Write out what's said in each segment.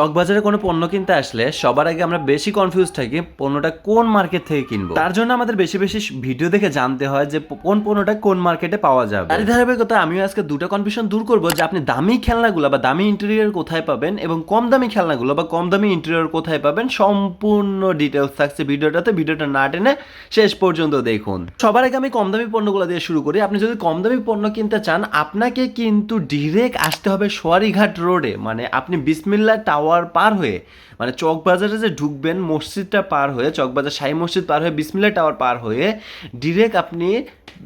চকবাজারে কোনো পণ্য কিনতে আসলে সবার আগে আমরা বেশি কনফিউজ থাকি পণ্যটা কোন মার্কেট থেকে কিনবো। তার জন্য আমাদের বেশি বেশি ভিডিও দেখে জানতে হয় যে কোন পণ্যটা কোন মার্কেটে পাওয়া যাবে। তারই ধারাবাহিকতা আমিও আজকে দুটো কনফিউশন দূর করব যে আপনি দামি খেলনাগুলো বা দামি ইন্টেরিয়র কোথায় পাবেন এবং কম দামি খেলনাগুলো বা কম দামি ইন্টেরিয়র কোথায় পাবেন সম্পূর্ণ ডিটেলস থাকছে ভিডিওটাতে। ভিডিওটা না টেনে শেষ পর্যন্ত দেখুন। সবার আগে আমি কম দামি পণ্যগুলো দিয়ে শুরু করি। আপনি যদি কম দামি পণ্য কিনতে চান, আপনাকে কিন্তু ডিরেক্ট আসতে হবে সোয়ারিঘাট রোডে মানে আপনি বিসমিল্লা টাওয়ার পার হয়ে মানে চকবাজারে যে ঢুকবেন, মসজিদটা পার হয়ে, চকবাজার সাই মসজিদ পার হয়ে বিসমিল্লা টাওয়ার পার হয়ে ডিরেক্ট আপনি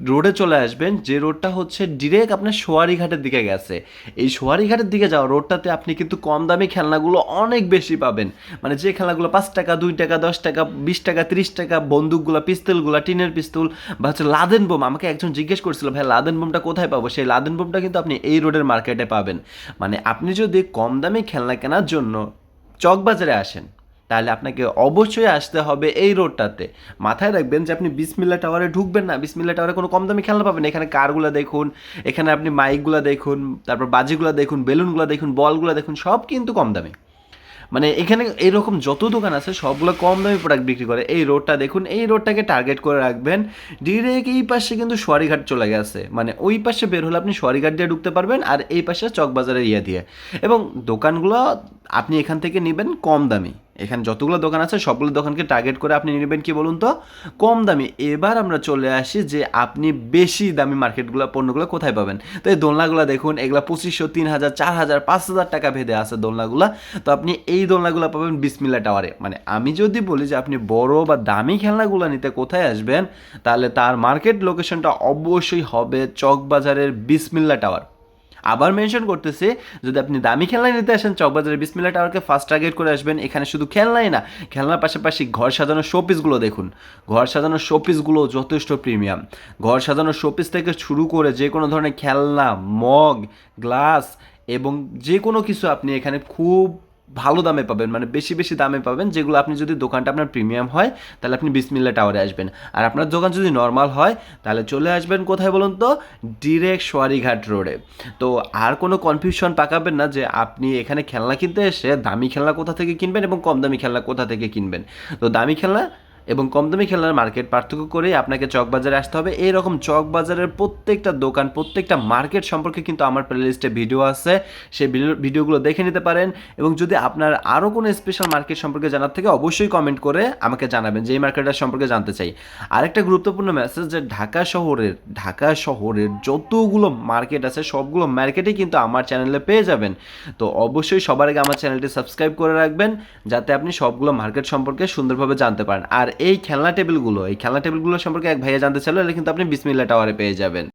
রোডে চলে আসবেন, যে রোডটা হচ্ছে ডিরেক্ট আপনার সোয়ারিঘাটের দিকে গেছে। এই সোয়ারিঘাটের দিকে যাওয়া রোডটাতে আপনি কিন্তু কম দামি খেলনাগুলো অনেক বেশি পাবেন। মানে যে খেলনাগুলো পাঁচ টাকা, দুই টাকা, দশ টাকা, বিশ টাকা, তিরিশ টাকা, বন্দুকগুলো, পিস্তলগুলো, টিনের পিস্তল বা হচ্ছে লাদেন বোম। আমাকে একজন জিজ্ঞেস করছিল, ভাই, লাদেন বোমটা কোথায় পাবো? সেই লাদেন বোমটা কিন্তু আপনি এই রোডের মার্কেটে পাবেন। মানে আপনি যদি কম দামি খেলনা কেনার জন্য চকবাজারে আসেন তাহলে আপনাকে অবশ্যই আসতে হবে এই রোডটাতে। মাথায় রাখবেন যে আপনি বিসমিল্লা টাওয়ারে ঢুকবেন না। বিসমিল্লা টাওয়ারে কোনো কম দামি খেলনা পাবেন এখানে কারগুলো দেখুন, এখানে আপনি মাইকগুলো দেখুন, তারপর বাজিগুলো দেখুন, বেলুনগুলো দেখুন, বলগুলো দেখুন, সব কিন্তু কম দামি মানে এখানে এরকম যত দোকান আছে, সবগুলো কম দামি প্রোডাক্ট বিক্রি করে। এই রোডটা দেখুন, এই রোডটাকে টার্গেট করে রাখবেন। ডিরেক্ট এই পাশে কিন্তু সোয়ারিঘাট চলে গেছে। মানে ওই পাশে বের হলে আপনি সোয়ারিঘাট দিয়ে ঢুকতে পারবেন আর এই পাশে চকবাজারের ইয়ে দিয়ে। এবং দোকানগুলো আপনি এখান থেকে নেবেন কম দামি এখানে যতগুলো দোকান আছে, সবগুলো দোকানকে টার্গেট করে আপনি নেবেন কি বলুন তো? কম দামি। এবার আমরা চলে আসি যে আপনি বেশি দামি মার্কেটগুলো, পণ্যগুলো কোথায় পাবেন? তো এই দোলনাগুলো দেখুন, এগুলো পঁচিশশো তিন হাজার চার হাজার পাঁচ হাজার টাকা ভেদে আছে দোলনাগুলো। তো আপনি এই দোলনাগুলো পাবেন বিসমিল্লা টাওয়ারে। মানে আমি যদি বলি যে আপনি বড় বা দামি খেলনাগুলো নিতে কোথায় আসবেন, তাহলে তার মার্কেট লোকেশনটা অবশ্যই হবে চকবাজারের বিসমিল্লা টাওয়ার। আবার মেনশন করতেছে, যদি আপনি দামি খেলনা নিতে আসেন, চকবাজারের বিসমিল্লা টাওয়ারকে ফার্স্ট টার্গেট করে আসবেন। এখানে শুধু খেলনাই না, খেলনার পাশাপাশি ঘর সাজানোর শোপিসগুলো দেখুন। ঘর সাজানোর শোপিসগুলো যথেষ্ট প্রিমিয়াম ঘর সাজানোর শোপিস থেকে শুরু করে যে কোনো ধরনের খেলনা, মগ গ্লাস এবং যে কোনো কিছু আপনি এখানে খুব ভালো দামে পাবেন মানে বেশি বেশি দামে পাবেন, যেগুলো আপনি যদি দোকানটা আপনার প্রিমিয়াম হয়, তাহলে আপনি বিসমিল্লা টাওয়ারে আসবেন। আর আপনার দোকান যদি নর্মাল হয়, তাহলে চলে আসবেন কোথায় বলুন তো? ডিরেক্ট সোয়ারিঘাট রোডে তো আর কোনো কনফিউশন পাকাবেন না যে আপনি এখানে খেলনা কিনতে এসে দামি খেলনা কোথা থেকে কিনবেন এবং কম দামি খেলনা কোথা থেকে কিনবেন। তো দামি খেলনা এবং কম দামি খেলনার মার্কেট পার্থক্য করেই আপনাকে চকবাজারে আসতে হবে। এইরকম চকবাজারের প্রত্যেকটা দোকান, প্রত্যেকটা মার্কেট সম্পর্কে কিন্তু আমার প্লেলিস্টে ভিডিও আছে। সেই ভিডিওগুলো দেখে নিতে পারেন এবং যদি আপনার আরও কোনো স্পেশাল মার্কেট সম্পর্কে জানার থেকে, অবশ্যই কমেন্ট করে আমাকে জানাবেন যে এই মার্কেটটার সম্পর্কে জানতে চাই। আরেকটা গুরুত্বপূর্ণ মেসেজ যে ঢাকা শহরের ঢাকা শহরের যতগুলো মার্কেট আছে, সবগুলো মার্কেটই কিন্তু আমার চ্যানেলে পেয়ে যাবেন। তো অবশ্যই সবার আগে আমার চ্যানেলটি সাবস্ক্রাইব করে রাখবেন, যাতে আপনি সবগুলো মার্কেট সম্পর্কে সুন্দরভাবে জানতে পারেন। আর এই খেলনা টেবিলগুলো, এই খেলনা টেবিলগুলো সম্পর্কে এক ভাইয়া জানতে চাইলে কিন্তু আপনি বিসমিল্লা টাওয়ারে পেয়ে যাবেন।